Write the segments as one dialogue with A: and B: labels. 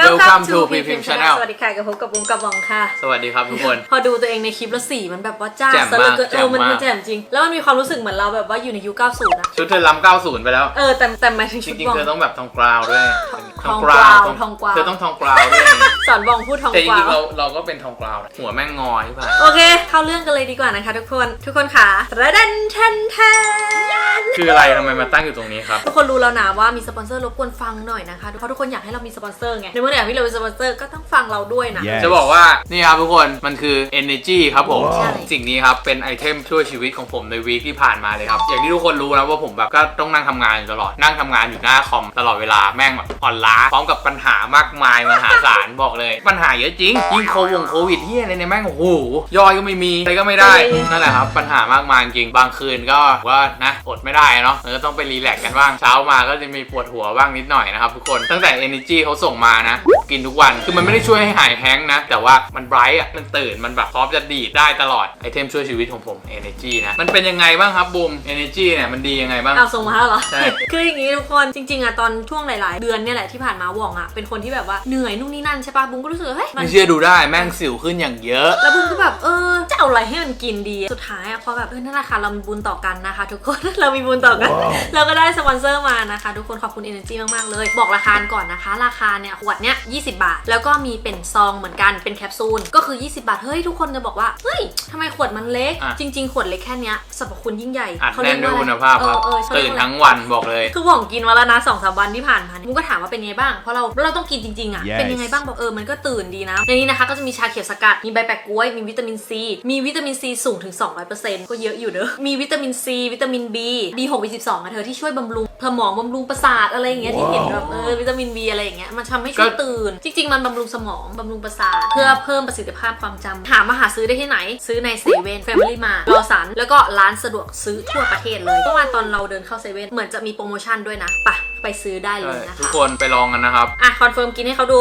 A: Welcome to Prepim Channel
B: สวัสดีค่ะกับพบกับบุ้งกับวองค่ะ
A: สวัสดีครับทุกคน
B: พอดูตัวเองในคลิปแล้วสีมันแบบว่าจ้า
A: แจ่ม
B: ซะเหลือเกิน
A: มาก
B: เออมัน
A: แจ่มมาก
B: มันแจ่มจริง แล้วมันมีความรู้สึกเหมือนเราแบบว่าอยู่ในยุค 90อะ
A: ชุดเธอล้ำ90 ไปแล้ว
B: เออแต่แต่หมายถึง
A: จ
B: ชุด
A: ริง
B: บ
A: ๆ
B: อง
A: เธอต้องแบบทองกราวด้วย
B: ทองกราวทองกราว
A: เธอต้องทองกราวด้วย
B: สอนบองพูดทอง
A: แต่จ
B: กวา
A: ริงๆ
B: ว
A: เราเราก็เป็นทองกราวนะหัวแม่งงอใช่ปะ
B: โอเค เข้าเรื่องกันเลยดีกว่านะคะ ทุกคน ทุกคนค่ะระดันทันแทน
A: คืออะไรทำไมมาตั้งอยู่ตรงนี้ครับ
B: ทุกคนรู้แล้วนะว่ามีสปอนเซอร์รบกวนฟังหน่อยนะคะเพราะทุกคนอยากให้เรามีสปอนเซอร์ไงในเมื่ออยากให้เรามีสปอนเซอร์ก็ต้องฟังเราด้วยนะ
C: Yes
A: จะบอกว่านี่ครับทุกคนมันคือ energy ครับผม
B: ใช่
A: สิ่งนี้ครับ เป็นไอเทมช่วยชีวิตของผมในวีคที่ผ่านมาเลยครับ อย่างที่ทุกคนรู้นะว่าผมแบบก็ต้องนั่งทำงานอยู่ตลอดนั่งทำงานอยู่หน้าคอมตลอดเวลาแม่งแบบอ่อนล้า พร้อมกับปัญหามากมายมหาศาลบอกเลย ปัญหาเยอะจริง ยิ่งโควงโควิดเฮียอะไรเนี่ยแม่งโอ้โหย่อยก็ไม่มีอะไรก็ไม่ได้นั่นแหละครับปัญหามากมายจริงบางคืนก็ว่านะอดไม่ได้เนาะมันก็ต้องไปรีแลกซ์กันบ้างเช้ามาก็จะมีปวดหัวบ้างนิดหน่อยนะครับทุกคนตั้งแต่ energy เขาส่งมานะ กินทุกวันคือมันไม่ได้ช่วยให้หายแฮงก์นะ แต่ว่ามันไบรท์อะมันตื่นมันแบบพร้อมจะดีดได้ตลอดไอเทมช่วยชีวิตของผม Energy นะมันเป็นยังไงบ้างครับบูม Energy เนี่ยมันดียังไงบ้าง
B: เอาส่งมาแล้วเหรอ
A: ใช่
B: คืออย่างนี้ทุกคน จริง ๆอะตอนช่วงหลาย ๆ เดือนเนี่ยแหละที่ผ่านมาหว่องอะเป็นคนที่แบบว่าเหนื่อยนู่นนี่นั่นใช่ปะบุ้งก็รู้สึกว่าเฮ้ยมัน
A: ไม่เชื่อดูได้แม่งสิวขึ้นอย่างเยอะ
B: แล้วบุ้งก็แบบเออจะเอาอะไรให้มันกินดี สุดท้ายอะพอแบบเออนั่นแหละค่ะเรามีบุญต่อกันนะคะ ทุกคน เรามีบุญต่อกัน เราก็ได้สปอนเซอร์มานะคะ ทุกคนขอบคุณ Energy มาก ๆ เลย บอกราคาก่อนนะคะ ราคาเนี่ยขวดเนี้ย20 บาท แล้วก็มีเป็นซองเหมือนกันเป็นแคปซูลก็คือ 20 บาท เฮ้ย ทุกคนจะบอกว่า เฮ้ยทำไมขวดมันเล็ก
A: อะ
B: จริง ๆ ขวดเล็กแค่เนี้ยสรรพคุณยิ่งใหญ่
A: อัด
B: เขา
A: แน่
B: เรีย
A: น
B: ก
A: ด้วย
B: ว่า
A: คุณ
B: อะไร
A: ภาพครับ
B: เออเออเขาเรี
A: ตื่
B: ยก
A: น
B: ว่าอะไร
A: ทั้งวันบอกเลย
B: คือหว่องกินมาแล้วนะสองสามวันที่ผ่านมามุกก็ถามว่าเป็นไงบ้างเพราะเราเราต้องกินจริงๆอะ
C: Yes
B: เป็นยังไงบ้างบอกเออมันก็ตื่นดีนะ ในนี้นะคะก็จะมีชาเขียวสกัด มีใบแปะกล้วย มีวิตามินซีมีวิตามินซีสูงถึง 200%ก็เยอะอยู่เด้อมีวิตามินซีวิตามิน B B6 B12 อะเธอที่ช่วยบำรุงสมองบำรุงประสาทอะไรอย่างเงี้ยที่เห็นแบบเออวิตามิน B อะไรอย่างเงี้ยมันทำให้ช่วยตื่น จริง ๆ มันบำรุงสมองบำรุงประสาทเพื่อเพิ่มประสิทธิภาพความจำถามมาหาซื้อได้ที่ไหน ซื้อในเซเว่นแฟมิลี่มาร์รอสันแล้วก็ร้านสะดวกซื้อทั่วประเทศเลยเมื่อวานตอนเราเดินเข้าเซเว่นเหมือนจะมีโปรโมชั่นด้วยนะปะไปซื้อได้เลยนะคะ
A: ทุก
B: ค
A: นไปลองกันนะครับ
B: อะคอนเฟิร์มกินให้เขาดู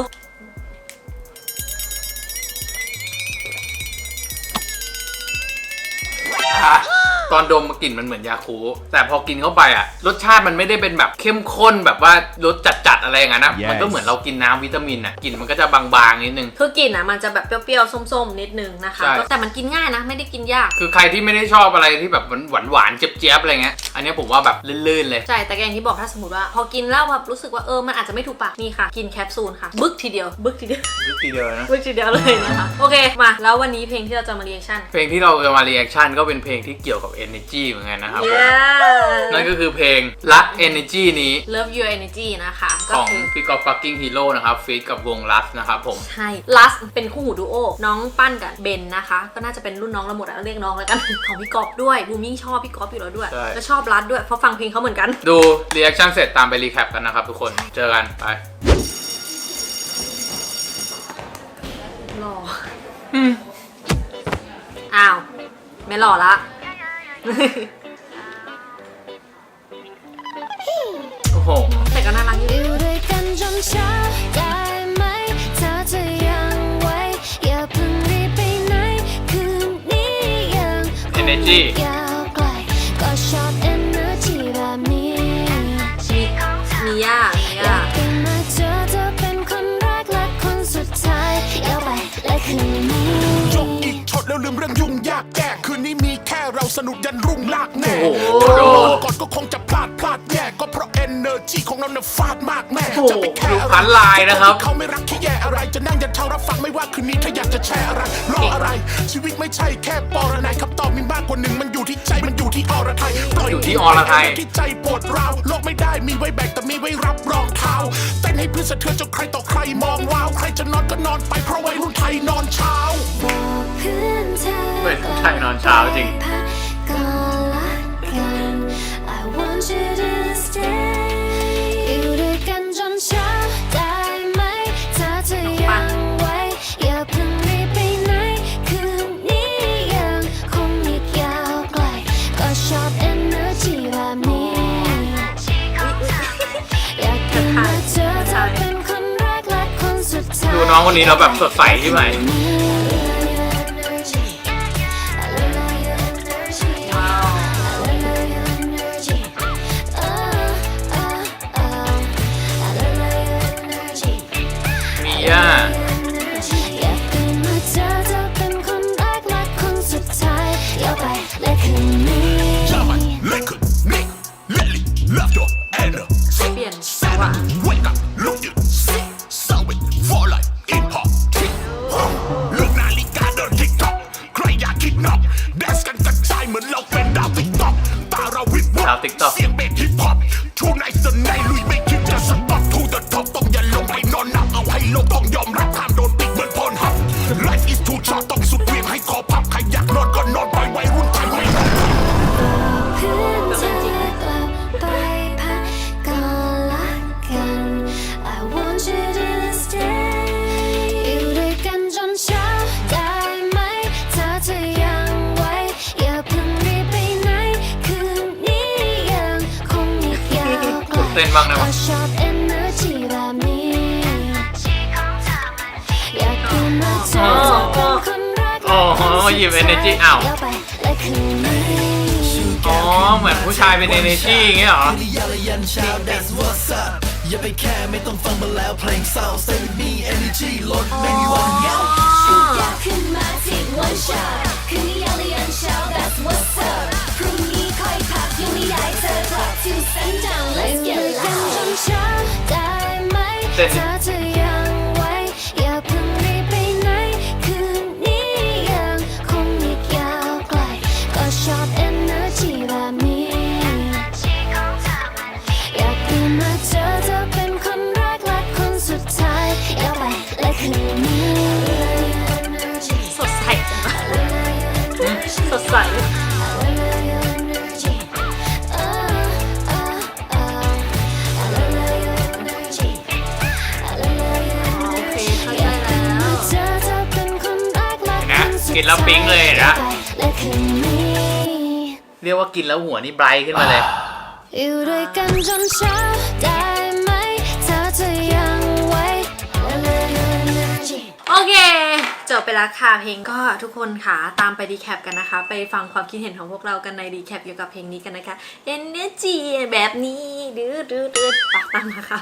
A: ตอนดมกลิ่นมันเหมือนยาคูลแต่พอกินเข้าไปอะ รสชาติมันไม่ได้เป็นแบบเข้มข้นแบบว่ารสจัดๆอะไรอย่างนั้นนะ
C: Yes
A: มันก็เหมือนเรากินน้ำวิตามินอะกลิ่นมันก็จะบางๆนิดนึง
B: คือกลิ่นอะมันจะแบบเปรี้ยวๆส้มๆนิดนึงนะคะ
A: ใช่
B: แต่มันกินง่ายนะไม่ได้กินยาก
A: คือใครที่ไม่ได้ชอบอะไรที่แบบหวานหวานๆเจี๊ยบๆอะไรเงี้ยอันเนี้ยผมว่าแบบลื่นๆเลย
B: ใช่แต่ก็อย่างที่บอกถ้าสมมติว่า พอกินแล้วแบบรู้สึกว่าเออมันอาจจะไม่ถูกปากนี่ค่ะ กินแคปซูลค่ะ บึกทีเดียว บึกทีเดียว
A: ยุทีเดียวนะ
B: บึกทีเดียวเลยนะคะโอเคมา แล้ววันนี้เพลงที่เราจะมาเรียกชั่น
A: เพลงที่เราจะมา r ีแอคชั่นก็เป็นเพลงที่เกี่ยวกับ energy เหมือนกันนะครับผม
B: Yeah
A: นั่นก็คือเพลงรัก energy นี้
B: Love Your Energy นะคะ ก็
A: ของ
B: คือ
A: พี่กอล์ฟฟักกิ้งฮีโร่นะครับฟีดกับวงรัสนะครับผม
B: ใช่ลัสเป็นคู่หูดูโอ น้องปั้นกับเบนนะคะ ก็น่าจะเป็นรุ่นน้องเราหมดอะเรียกน้องแล้วกัน ของพี่กอฟด้วย บูมิ่งชอบพี่กอฟอยู่แล้วด้วย
A: ใช่
B: แล้วชอบรัสด้วย เพราะฟังเพลงเขาเหมือนกัน
A: ดู r ีแอคชั่นเสร็จตามไปรีแคปกันนะครับทุกคนเจอกันไป
B: หล่อออ้าว ไม่หล่อละ
A: โอ้โห
B: แต่ก็น่ารักอยู่
D: อยู่ด้วยกันจนเช้าได้ไหมถ้าเธอยังไหวอย่าเพิ่งรีบไปไหนคืนนี้ยังคง
A: Energy
D: ยาวไกลก็ชอบ energy แบบนี้
B: มีมีย่ามี
D: อยา
B: ย่าก
D: เป็นมาเจอเธอเป็นคนแรกและคนสุดท้ายยาวไปและคืนนี้
C: ยกอีกช็อตแล้วลืมเรื่องยุ่งยากแก้คืนนี้มีแค่เรา สนุกยันรุ่งลากแน่
A: โอ้โห
C: ถ้าโดนก่อนก็คงจะพลาดพลาดแย่ก็เพราะ energy ของเราเนี่ยฟาดมากแม่
A: โอ้โห
C: จะไปแค่
A: ดู
C: อะไร
A: พันลายนะครับ
C: เขาไม่รักแค่แย่อะไรจะนั่งยันเช้ารับฟังไม่ว่าคืนนี้ถ้าอยากจะแชร์อะไรรออะไร ชีวิตไม่ใช่แค่ปรนัยคำตอบมีมากกว่าหนึ่งมันอยู่ที่ใจมันอยู่ที่อรไทยปล่
A: อยู่ที่อรไทย
C: ที่ใจปวดร้าวโลกไม่ได้มีไว้แบกแต่มีไว้รับรองเท้าเต้นให้เพื่อนสะเทือนจนใครต่อใครมองว้าวใครจะนอนก็นอนไปเพราะวัยรุ่นไทยนอนเช้า
D: บอกเพื่อนเธอ
A: เหมือนผู้ชายนอนเช้าจริง
D: น้องคนนี้แล้
A: วแบบสดใสที่ไหนา
B: ว
C: ติ๊กต็อก
A: ต้นบ้างได้ปะ
D: ก็ชอบ energy แบบนี้อยากคืนมาเจอเธอเป็นคนรัก
A: อ๋อหยิบ energy อ้าว
D: เดี๋ยวไปและคืนนี้
A: อ๋อ เหมือนผู้ชายเป็น energy อย่างเงี้ยเหรอ
E: ยาละยันเช้า that's what's up อย่าไปแค่ไม่ต้องฟังมาแล้วเพลงเศร้า Stay with me energy ลดไม่มีวันเหงา
D: อยากขึ้นมาที่วันชาคืนนี้ยาวเลยยันเช้า that's what's up พรุ่งนี้ค่อยพักยังไม่ได้เธอกลับ to sundown let's get ไกิ
A: นแล้วปิ๊งเลยเห็นปะ
D: และคืนนี้
A: เรียกว่ากินแล้วหัวนี่ไบรท์ขึ้นมาเลย
D: อยู่ด้วยกันจนเช้าได้ไหมถ้าเธอยังไหว
B: โอเค จบไปแล้วค่ะเพลงก็ทุกคนค่ะ ตามไปดีแคปกันนะคะ ไปฟังความคิดเห็นของพวกเรากันในดีแคปเกี่ยวกับเพลงนี้กันนะคะ Energy แบบนี้ดื้อดื้อดื้อตามมาค่ะ